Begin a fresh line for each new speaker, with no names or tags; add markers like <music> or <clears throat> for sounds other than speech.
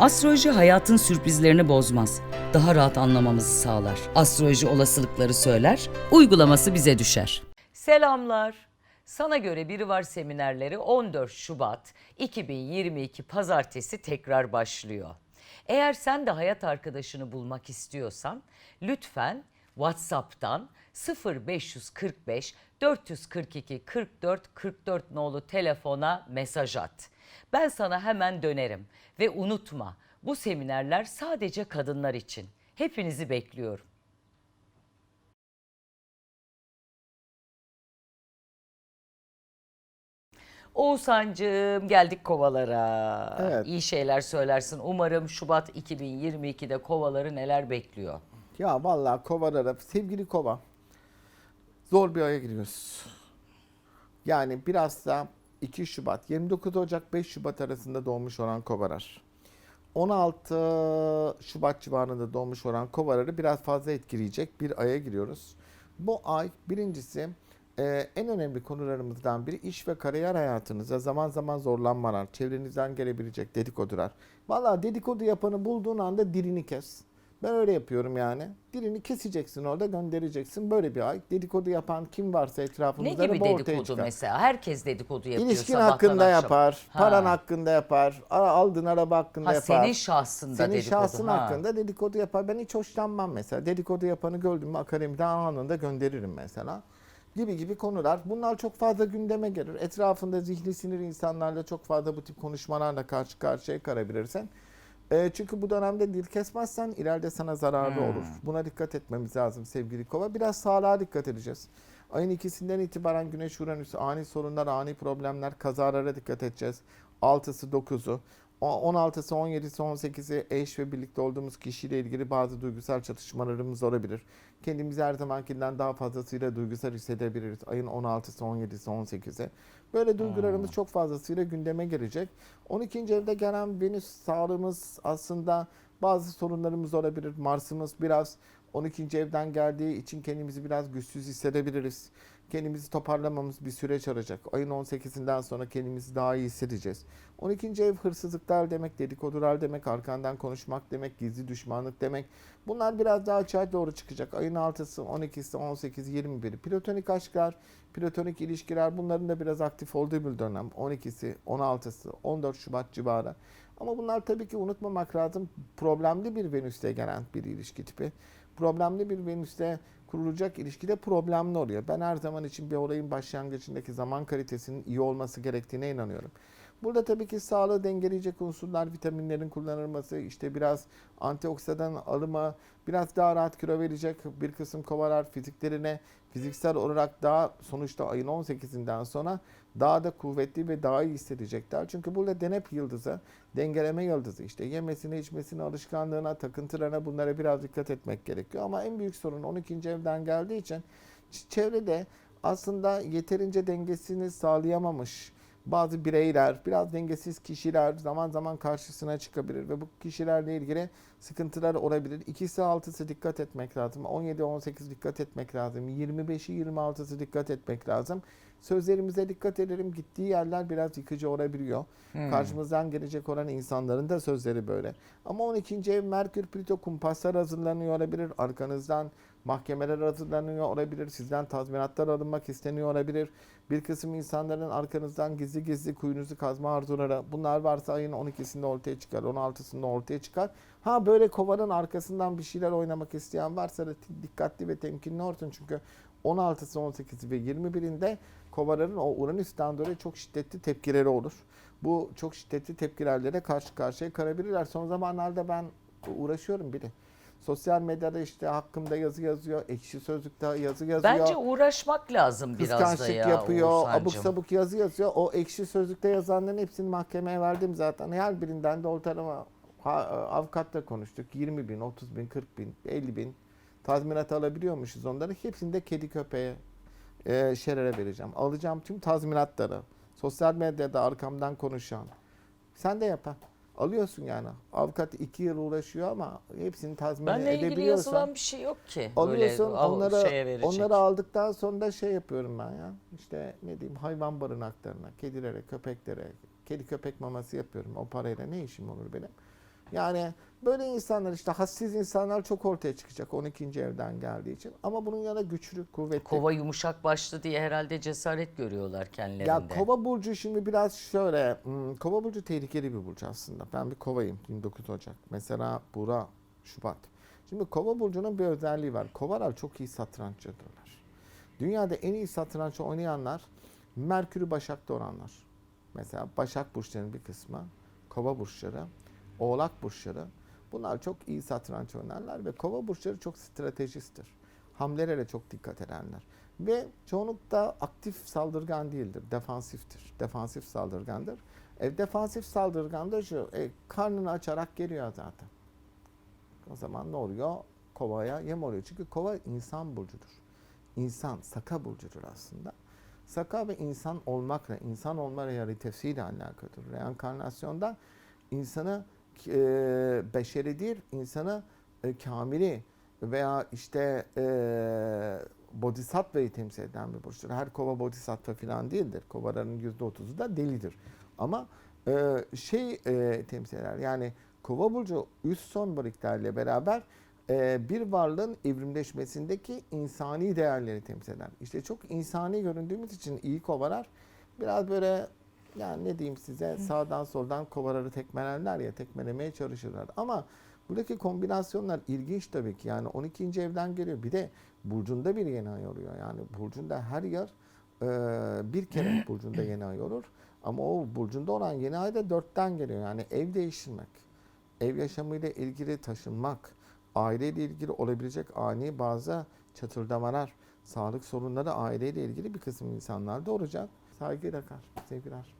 Astroloji hayatın sürprizlerini bozmaz. Daha rahat anlamamızı sağlar. Astroloji olasılıkları söyler, uygulaması bize düşer.
Selamlar. Sana göre biri var seminerleri 14 Şubat 2022 pazartesi tekrar başlıyor. Eğer sen de hayat arkadaşını bulmak istiyorsan lütfen WhatsApp'tan 0545 442 44 44 nolu telefona mesaj at. Ben sana hemen dönerim ve unutma bu seminerler sadece kadınlar için. Hepinizi bekliyorum. Oğuzhan'cığım geldik kovalara.
Evet.
İyi şeyler söylersin. Umarım Şubat 2022'de kovaları neler bekliyor.
Ya vallahi kovalara sevgili kova zor bir aya giriyoruz. Yani biraz da 2 Şubat 29 Ocak 5 Şubat arasında doğmuş olan kovalar. 16 Şubat civarında doğmuş olan kovaları biraz fazla etkileyecek bir aya giriyoruz. Bu ay birincisi e, en önemli konularımızdan biri iş ve kariyer hayatınıza zaman zaman zorlanmalar, çevrenizden gelebilecek dedikodular. Vallahi dedikodu yapanı bulduğun anda dilini kes. Ben öyle yapıyorum yani. Dilini keseceksin orada göndereceksin. Böyle bir ay. Dedikodu yapan kim varsa
Ne
etrafımızda
gibi
bu ortaya
dedikodu
çıkar.
mesela? Herkes dedikodu yapıyor
İlişkin hakkında
akşama.
yapar,
Ha.
paran hakkında yapar, aldığın araba hakkında
Ha,
yapar.
senin şahsında
Senin
dedikodu.
şahsın
ha.
hakkında dedikodu yapar. Ben hiç hoşlanmam mesela. Dedikodu yapanı gördüm mü akademiden anında gönderirim mesela. Gibi gibi konular. Bunlar çok fazla gündeme gelir. Etrafında zihni sinir insanlarla çok fazla bu tip konuşmalarla karşı karşıya kalabilirsin. E, çünkü bu dönemde dil kesmezsen ileride sana zararlı
Hmm.
olur. Buna dikkat etmemiz lazım sevgili kova. Biraz sağlığa dikkat edeceğiz. Ayın ikisinden itibaren Güneş Uranüs ani sorunlar, ani problemler, kazalara dikkat edeceğiz. 6'sı 9'u. O- 16'sı, 17'si, 18'i eş ve birlikte olduğumuz kişiyle ilgili bazı duygusal çatışmalarımız olabilir. Kendimizi her zamankinden daha fazlasıyla duygusal hissedebiliriz. Ayın 16'sı, 17'si, 18'i. Böyle duygularımız çok fazlasıyla gündeme gelecek. 12. evde gelen Venüs sağlığımız aslında bazı sorunlarımız olabilir. Mars'ımız biraz 12. evden geldiği için kendimizi biraz güçsüz hissedebiliriz. Kendimizi toparlamamız bir süreç alacak. Ayın 18'inden sonra kendimizi daha iyi hissedeceğiz. 12. ev hırsızlıklar demek, dedikodular demek, arkandan konuşmak demek, gizli düşmanlık demek. Bunlar biraz daha açığa doğru çıkacak. Ayın 6'sı, 12'si, 18'i, 21'i. Platonik aşklar, platonik ilişkiler bunların da biraz aktif olduğu bir dönem. 12'si, 16'sı, 14 Şubat civarı. Ama bunlar tabii ki unutmamak lazım. Problemli bir Venüs'te gelen bir ilişki tipi. Problemli bir Venüs'te kurulacak ilişkide problemli oluyor. Ben her zaman için bir olayın başlangıcındaki zaman kalitesinin iyi olması gerektiğine inanıyorum. Burada tabii ki sağlığı dengeleyecek unsurlar, vitaminlerin kullanılması, işte biraz antioksidan alımı, biraz daha rahat kilo verecek bir kısım kovalar fiziklerine fiziksel olarak daha sonuçta ayın 18'inden sonra daha da kuvvetli ve daha iyi hissedecekler. Çünkü burada denep yıldızı, dengeleme yıldızı işte yemesine, içmesine, alışkanlığına, takıntılarına bunlara biraz dikkat etmek gerekiyor. Ama en büyük sorun 12. evden geldiği için çevrede aslında yeterince dengesini sağlayamamış bazı bireyler, biraz dengesiz kişiler zaman zaman karşısına çıkabilir ve bu kişilerle ilgili sıkıntılar olabilir. İkisi altısı dikkat etmek lazım. 17-18 dikkat etmek lazım. 25'i 26'sı dikkat etmek lazım. Sözlerimize dikkat edelim. Gittiği yerler biraz yıkıcı olabiliyor. Karşımızdan gelecek olan insanların da sözleri böyle. Ama 12. ev Merkür, Plüto kumpaslar hazırlanıyor olabilir. Arkanızdan mahkemeler hazırlanıyor olabilir. Sizden tazminatlar alınmak isteniyor olabilir. Bir kısım insanların arkanızdan gizli gizli kuyunuzu kazma arzuları. Bunlar varsa ayın 12'sinde ortaya çıkar, 16'sında ortaya çıkar. Ha böyle kovanın arkasından bir şeyler oynamak isteyen varsa da dikkatli ve temkinli olsun. Çünkü 16'sı, 18'i ve 21'inde kovaların o Uranüs'ten dolayı çok şiddetli tepkileri olur. Bu çok şiddetli tepkilerle karşı karşıya kalabilirler. Son zamanlarda ben uğraşıyorum bile. Sosyal medyada işte hakkımda yazı yazıyor, ekşi sözlükte yazı yazıyor.
Bence uğraşmak lazım biraz da ya
yapıyor,
Oğuzhan'cığım.
abuk sabuk yazı yazıyor. O ekşi sözlükte yazanların hepsini mahkemeye verdim zaten. Her birinden de ortalama ha- avukatla konuştuk. 20 bin, 30 bin, 40 bin, 50 bin tazminat alabiliyormuşuz onları. Hepsini de kedi köpeğe, e, şerere vereceğim. Alacağım tüm tazminatları. Sosyal medyada arkamdan konuşan. Sen de yapan. Alıyorsun yani. Avukat iki yıl uğraşıyor ama hepsini tazmin
Benle ilgili
edebiliyorsan.
yazılan bir şey yok ki.
Alıyorsun
Böyle
onları
şeye verecek.
onları aldıktan sonra da şey yapıyorum ben ya. İşte ne diyeyim hayvan barınaklarına, kedilere, köpeklere, kedi köpek maması yapıyorum. O parayla ne işim olur benim? Yani böyle insanlar işte hassiz insanlar çok ortaya çıkacak 12. evden geldiği için. Ama bunun yanında güçlü, kuvvetli.
Kova yumuşak başlı diye herhalde cesaret görüyorlar kendilerinde.
Ya kova burcu şimdi biraz şöyle, hmm, kova burcu tehlikeli bir burcu aslında. Ben bir kovayım 29 Ocak. Mesela Bura Şubat. Şimdi kova burcunun bir özelliği var. Kovalar çok iyi satranççıdırlar. Dünyada en iyi satranç oynayanlar Merkür'ü Başak'ta olanlar. Mesela Başak burçlarının bir kısmı, kova burçları, oğlak burçları. Bunlar çok iyi satranç oynarlar ve kova burçları çok stratejisttir. Hamlelere çok dikkat ederler. Ve çoğunlukla aktif saldırgan değildir, defansiftir. Defansif saldırgandır. E, defansif saldırgan da şu, e, karnını açarak geliyor zaten. O zaman ne oluyor? Kovaya yem oluyor. Çünkü kova insan burcudur. İnsan, saka burcudur aslında. Saka ve insan olmakla, insan olma realitesiyle alakalıdır. Reenkarnasyonda insanı e, beşeri değil, insanı e, kamili veya işte e, bodhisattva'yı temsil eden bir burçtur. Her kova bodhisattva falan değildir. Kovaların %30'u da delidir. Ama e, şey e, temsil eder. Yani kova burcu üst sombriklerle beraber e, bir varlığın evrimleşmesindeki insani değerleri temsil eder. İşte çok insani göründüğümüz için iyi kovalar biraz böyle yani ne diyeyim size sağdan soldan kovaları tekmelerler ya tekmelemeye çalışırlar. Ama buradaki kombinasyonlar ilginç tabii ki. Yani 12. evden geliyor. Bir de burcunda bir yeni ay oluyor. Yani burcunda her yer e, bir kere <clears throat> burcunda yeni ay olur. Ama o burcunda olan yeni ay da dörtten geliyor. Yani ev değiştirmek, ev yaşamıyla ilgili taşınmak, aileyle ilgili olabilecek ani bazı çatırdamalar, sağlık sorunları aileyle ilgili bir kısım insanlarda olacak. Saygıyla kal, sevgiler.